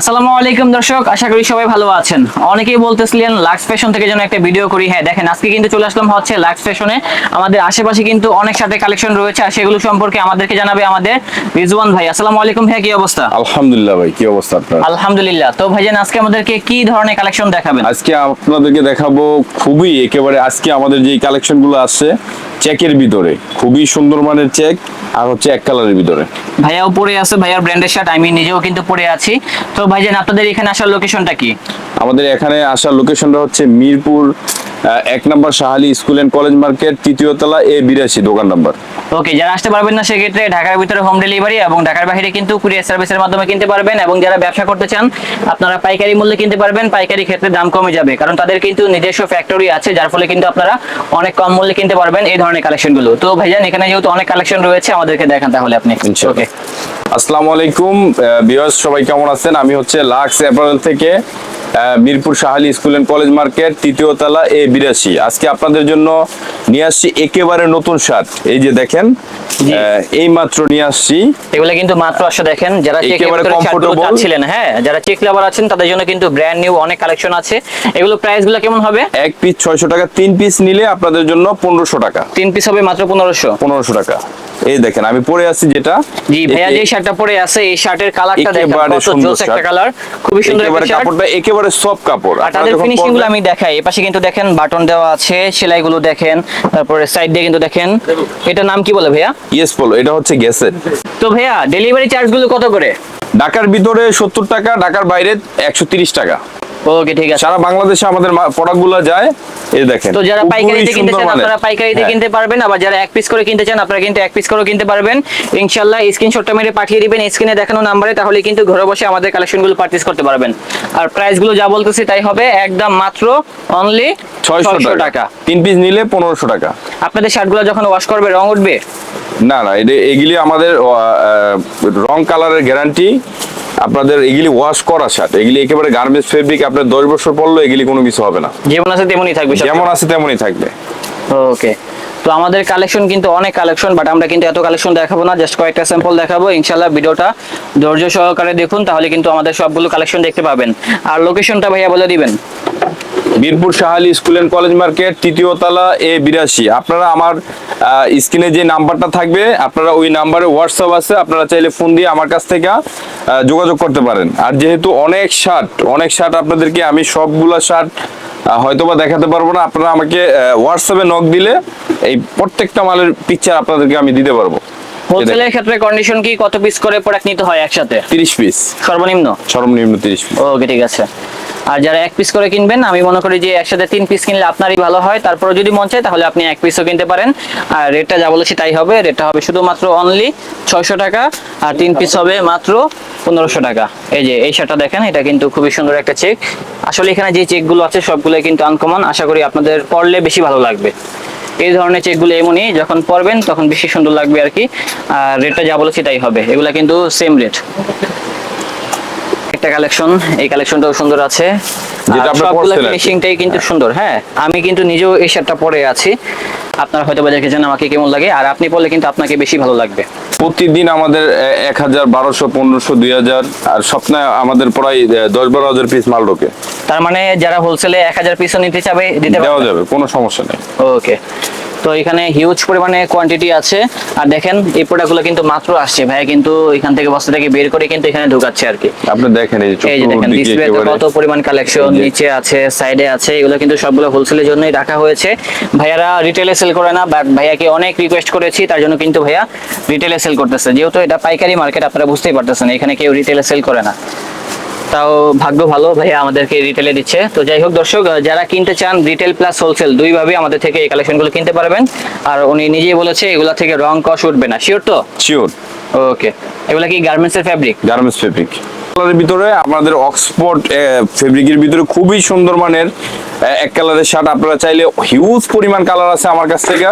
আসসালামু আলাইকুম দর্শক আশা করি সবাই ভালো আছেন। অনেকেই বলতেছিলেন লাক্স ফ্যাশন থেকে যেন একটা ভিডিও করি। হ্যাঁ দেখেন আজকে কিন্তু চলে আসলাম হচ্ছে লাক্স ফ্যাশনে আমাদের আশেপাশে কিন্তু অনেক সাথে কালেকশন রয়েছে আর সেগুলো সম্পর্কে আমাদেরকে জানাবে আমাদের রিজওয়ান ভাই। আসসালামু আলাইকুম ভাই কি অবস্থা? আলহামদুলিল্লাহ ভাই কি অবস্থা আপনার? আলহামদুলিল্লাহ। তো ভাইজান আজকে আমাদেরকে কি ধরনের কালেকশন দেখাবেন? আজকে আপনাদেরকে দেখাবো খুবই একেবারে আজকে আমাদের যে কালেকশনগুলো আসছে চেকের ভিতরে। খুবই সুন্দর মানের চেক আর হচ্ছে এক কালারের ভিতরে। ভাইয়াও পরে আছে ভাইয়ার ব্র্যান্ডের শার্ট আমি নিজেও কিন্তু পরে আছি। তো ভাইজান আপনাদের এখানে আসার লোকেশনটা কি? আমাদের এখানে আসার লোকেশনটা হচ্ছে মিরপুর এক নম্বর Shahali school and college market তৃতীয় তলা এ বিরাশি দোকান নাম্বার। ওকে যারা আসতে পারবেন না সেক্ষেত্রে ঢাকার ভিতরে হোম ডেলিভারি এবং ঢাকার বাইরে কিন্তু কুরিয়ার সার্ভিসের মাধ্যমে কিনতে পারবেন এবং যারা ব্যবসা করতে চান আপনারা পাইকারি মূল্যে কিনতে পারবেন। পাইকারি ক্ষেত্রে দাম কমে যাবে কারণ তাদের কিন্তু নিজস্ব ফ্যাক্টরি আছে যার ফলে কিন্তু আপনারা অনেক কম মূল্যে কিনতে পারবেন এই ধরনের কালেকশনগুলো তো ভাইজান এখানে যেহেতু অনেক কালেকশন রয়েছে আমাদেরকে দেখান তাহলে আপনি। ওকে আসসালামু আলাইকুম বিয়াস সবাই কেমন আছেন? আমি হচ্ছে লাক্স অ্যাপারেল থেকে Mirpur Shahali school and college market তৃতীয় তলা এ বিরাশি। আজকে আপনাদের জন্য নিয়ে আসছি একেবারে নতুন শার্ট। এই যে দেখেন এই মাত্র নিয়ে আসছি। এগুলো কিন্তু মাত্র আসলে দেখেন যারা একেবারে comfortable। চাচ্ছিলেন হ্যাঁ যারা চেক লাভার আছেন তাদের জন্য কিন্তু ব্র্যান্ড নিউ অনেক কালেকশন আছে। এগুলো প্রাইসগুলো কেমন হবে? এক পিস ছয়শো টাকা তিন পিস নিলে আপনাদের জন্য পনেরোশো টাকা। তিন পিস হবে মাত্র পনেরোশো। পনেরোশো টাকা। এই দেখেন আমি পরে আছি যেটা জি ভাইয়া যে শার্টটা পরে আছে এই শার্টের কালারটা দেখেন কত জোস একটা কালার খুবই সুন্দর একটা শার্ট কাপড়টা একেবারে সফট কাপড়। আর তাদের ফিনিশিংগুলো আমি দেখাই। এই পাশে কিন্তু দেখেন বাটন দেওয়া আছে সেলাইগুলো দেখেন তারপরে সাইড দিয়ে কিন্তু দেখেন। এটা নাম কি বলে ভাইয়া? ইয়েস বলো এটা হচ্ছে গ্যাসের। তো ভাইয়া ডেলিভারি চার্জগুলো কত করে? ঢাকার ভিতরে সত্তর টাকা ঢাকার বাইরে একশো তিরিশ টাকা। ওকে ঠিক আছে। সারা বাংলাদেশে আমাদের প্রোডাক্টগুলো যায় এই দেখেন তো যারা পাইকারিতে কিনতে চান আপনারা পাইকারিতে হ্যাঁ। কিনতে পারবেন আবার যারা এক পিস করে কিনতে চান আপনারা কিন্তু এক পিস করেও কিনতে পারবেন। ইনশাআল্লাহ স্ক্রিনশটটা মেরে পাঠিয়ে দিবেন স্ক্রিনে দেখানো নাম্বারে তাহলে কিন্তু ঘরে বসে আমাদের কালেকশনগুলো পারচেজ করতে পারবেন। আর প্রাইসগুলো যা বলতেছি তাই হবে একদম মাত্র অনলি ছয়শো ছয়শো টাকা। টাকা। তিন পিস নিলে পনেরোশো টাকা। আপনাদের শার্টগুলো যখন ওয়াশ করবে রং উঠবে? না না এগুলি আমাদের রং কালারের গ্যারান্টি আপনাদের এগুলি ওয়াশ করা সাথে এগুলি একেবারে গার্মেন্টস ফেব্রিক আপনার দশ বছর পড়ল এগুলি কোনো কিছু হবে না। যেমন আছে তেমনই থাকবে যেমন আছে তেমনই থাকবে। ওকে তো আমাদের কালেকশন কিন্তু অনেক কালেকশন বাট আমরা কিন্তু এত কালেকশন দেখাবো না জাস্ট কয়েকটা স্যাম্পল দেখাবো। ইনশাল্লাহ ভিডিওটা ধৈর্য সহকারে দেখুন তাহলে কিন্তু আমাদের সবগুলো কালেকশন দেখতে পাবেন। আর লোকেশনটা ভাইয়া বলে দিবেন। Birpur Shahali school and college market, তৃতীয় তলা এ বিরাশি। আপনারা আমার স্ক্রিনে যে নাম্বারটা থাকবে, আপনারা ওই নাম্বারে হোয়াটসঅ্যাপ আছে, আপনারা চাইলে ফোন দিয়ে আমার কাছ থেকে যোগাযোগ করতে পারেন। আর যেহেতু অনেক শার্ট অনেক শার্ট আপনাদেরকে আমি সবগুলা শার্ট হয়তোবা দেখাতে পারব না, আপনারা আমাকে হোয়াটসঅ্যাপে নক দিলে এই প্রত্যেকটা মালের পিকচার আপনাদেরকে আমি দিতে পারব। হোলসেলের ক্ষেত্রে কন্ডিশন কি? কত পিস করে প্রোডাক্ট নিতে হয় একসাথে? তিরিশ পিস সর্বনিম্ন? সর্বনিম্ন তিরিশ পিস ওকে ঠিক আছে। আর যারা এক পিস করে কিনবেন আমি মনে করি যে একসাথে তিন পিস কিনলে আপনারই ভালো হয়। তারপরে যদি মন চায় তাহলে আপনি এক পিসও কিনতে পারেন। আর রেটটা যা বলেছি তাই হবে। রেটটা হবে শুধুমাত্র অনলি ছয়শো টাকা আর তিন পিস হবে মাত্র পনেরোশো টাকা। এই যে এই শার্টটা দেখেন এটা কিন্তু খুবই সুন্দর একটা চেক আসলে এখানে যে চেকগুলো আছে সবগুলোই কিন্তু আনকমন আশা করি আপনাদের পড়লে বেশি ভালো লাগবে। এই ধরনের চেকগুলো এমনই যখন পরবেন তখন বেশি সুন্দর লাগবে আর কি। আর রেটটা যা বলেছি তাই হবে। এগুলা কিন্তু সেম রেট একটা কালেকশন এই কালেকশনটাও সুন্দর আছে। যেটা আপনারা ফিনিশিংটাই কিন্তু সুন্দর হ্যাঁ। আমি কিন্তু নিজেও এই শার্টটা পরে আছি। আপনারা হয়তো বা দেখেছেন আমাকে কেমন লাগে আর আপনি পড়লে কিন্তু আপনাকে বেশি ভালো লাগবে। প্রতিদিন আমাদের এক হাজার বারোশো পনেরোশো দুই হাজার আর স্বপ্নে আমাদের প্রায় দশ বারো হাজার পিস মাল ঢোকে। তার মানে যারা হোলসেলে এক হাজার পিসও নিতে চাবে দিতে দেওয়া যাবে কোনো সমস্যা নেই। ওকে তো এখানে হিউজ পরিমাণে কোয়ান্টিটি আছে। আর দেখেন এই প্রোডাক্টগুলো কিন্তু মাত্র আসছে। ভাইয়া কিন্তু এখান থেকে বস্তা থেকে বের করে কিন্তু এখানে ঢোকাচ্ছে আর কি। আপনি দেখেন এই যে দেখেন ডিসপ্লেতে কত পরিমাণ কালেকশন নিচে আছে সাইডে আছে এগুলো কিন্তু সবগুলো হোলসেলের জন্যই রাখা হয়েছে। ভাইয়ারা রিটেলে সেল করে না বাট ভাইয়াকে অনেক রিকোয়েস্ট করেছি তার জন্য কিন্তু ভাইয়া রিটেলে সেল করতেছে। যেহেতু এটা পাইকারি মার্কেট আপনারা বুঝতেই পারতেছেন এখানে কেউ রিটেলে সেল করে না। তাও ভাগ্য ভালো ভাইয়া আমাদেরকে রিটেলে দিচ্ছে। তো যাই হোক দর্শক যারা কিনতে চান রিটেল প্লাস হোলসেল দুইভাবে আমাদের থেকে এই কালেকশনগুলো কিনতে পারবেন। আর উনি নিজেই বলেছে এগুলা থেকে রং কষ উঠবে না। শিওর তো? শিওর ওকে এগুলা কি গার্মেন্টসের ফ্যাব্রিক গার্মেন্টস ফেব্রিক কালারের ভিতরে আমাদের অক্সফোর্ড ফেব্রিকের ভিতরে খুবই সুন্দর মানের এক কালারের শার্ট আপনারা চাইলে হিউজ পরিমাণ কালার আছে আমার কাছ থেকে।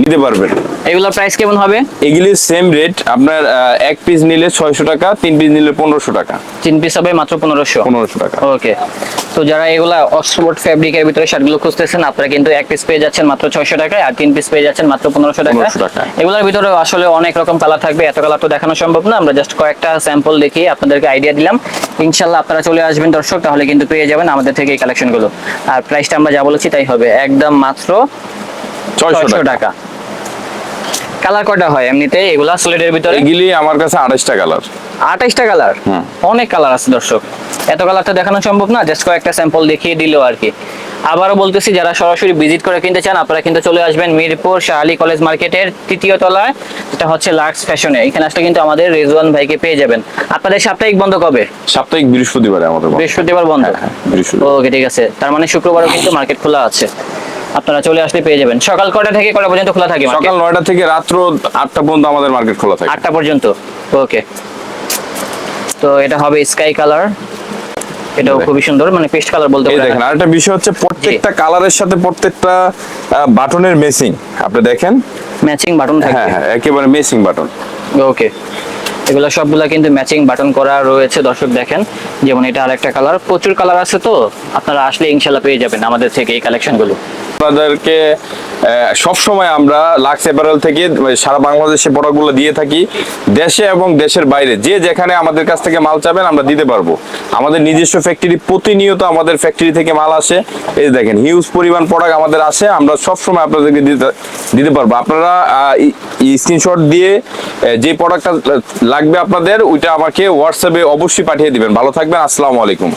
নিতে পারবেন। এগুলোর প্রাইস কেমন হবে? এগুলি সেম রেট আপনার এক পিস নিলে ছয়শো টাকা তিন পিস নিলে পনেরোশো টাকা। তিন পিস হবে মাত্র পনেরোশো। পনেরোশো টাকা। ওকে তো যারা এগুলা অক্সফোর্ড ফ্যাব্রিকের ভিতরে শার্টগুলো খুঁজতেছেন আপনারা কিন্তু এক পিস পেয়ে যাচ্ছেন মাত্র ছয়শো টাকায় আর তিন পিস পেয়ে যাচ্ছেন মাত্র পনেরোশো টাকা 1500 টাকায়। এগুলোর ভিতরে আসলে অনেক রকম কালার থাকবে এত কালার তো দেখানো সম্ভব না। আমরা জাস্ট কয়েকটা স্যাম্পল দেখিয়ে আপনাদেরকে আইডিয়া দিলাম। ইনশাল্লাহ আপনারা চলে আসবেন দর্শক তাহলে কিন্তু পেয়ে যাবেন আমাদের থেকে এই কালেকশনগুলো আর প্রাইসটা আমরা যা বলেছি তাই হবে একদম মাত্র ছয়শো ছয়শো টাকা। টাকা। কালার কয়টা হয় এমনিতে? এগুলা সোলেটের ভিতরে? এগুলি আমার কাছে আড়াইশটা কালার আঠাইশটা কালার অনেক কালার আছে দর্শক। এত কালারটা দেখানো সম্ভব না জাস্ট কয়েকটা স্যাম্পল দেখিয়ে দিল আর কি। আবারও বলতেছি যারা সরাসরি ভিজিট করে কিনতে চান আপনারা কিন্তু চলে আসবেন মিরপুর শাহালি কলেজ মার্কেটের তৃতীয় তলায়। এটা হচ্ছে লাক্স ফ্যাশনে এখানে আসলে কিন্তু আমাদের রেজওয়ান ভাইকে পেয়ে যাবেন। আপনাদের সাপ্তাহিক বন্ধ কবে? সাপ্তাহিক বৃহস্পতিবার আমাদের বৃহস্পতিবার বন্ধ। হ্যাঁ, হ্যাঁ। ওকে ঠিক আছে। তার মানে শুক্রবারও কিন্তু মার্কেট খোলা আছে। আপনারা চলে আসলে পেয়ে যাবেন। সকাল কটা থেকে কটা পর্যন্ত খোলা থাকে সকাল নয়টা থেকে রাত্র আটটা পর্যন্ত আমাদের মার্কেট খোলা থাকে। আটটা পর্যন্ত? ওকে তো এটা হবে স্কাই কালার এটাও খুবই সুন্দর মানে পেস্ট কালার বলতে পারেন। দেখেন আরেকটা বিষয় হচ্ছে প্রত্যেকটা কালারের সাথে প্রত্যেকটা বাটনের মেসিং আপনি দেখেন? ম্যাচিং বাটন হ্যাঁ হ্যাঁ একেবারে মেসিং বাটন ওকে এগুলো সবগুলা কিন্তু ম্যাচিং বাটন করা রয়েছে দর্শক দেখেন। যেমন এটা আরেকটা কালার প্রচুর কালার আছে তো আপনারা আসলে ইনশাল্লাহ পেয়ে যাবেন আমাদের থেকে এই কালেকশনগুলো আপনাদেরকে সব সময় আমরা লাক্স অ্যাপারেল থেকে সারা বাংলাদেশে প্রোডাক্টগুলো দিয়ে থাকি, দেশে এবং দেশের বাইরে। যে যেখানে আমাদের কাছ থেকে মাল চাবেন, আমরা দিতে পারব। আমাদের নিজস্ব ফ্যাক্টরি প্রতিনিয়ত আমাদের ফ্যাক্টরি থেকে মাল আসে। এই দেখেন হিউজ পরিমাণ প্রোডাক্ট আমাদের আসে, আমরা সব সময় আপনাদেরকে দিতে দিতে পারব। আপনারা স্ক্রিনশট দিয়ে যে প্রোডাক্টটা লাগবে আপনাদের, ওইটা আমাকে হোয়াটসঅ্যাপে অবশ্যই পাঠিয়ে দিবেন। ভালো থাকবেন, আসসালামু আলাইকুম।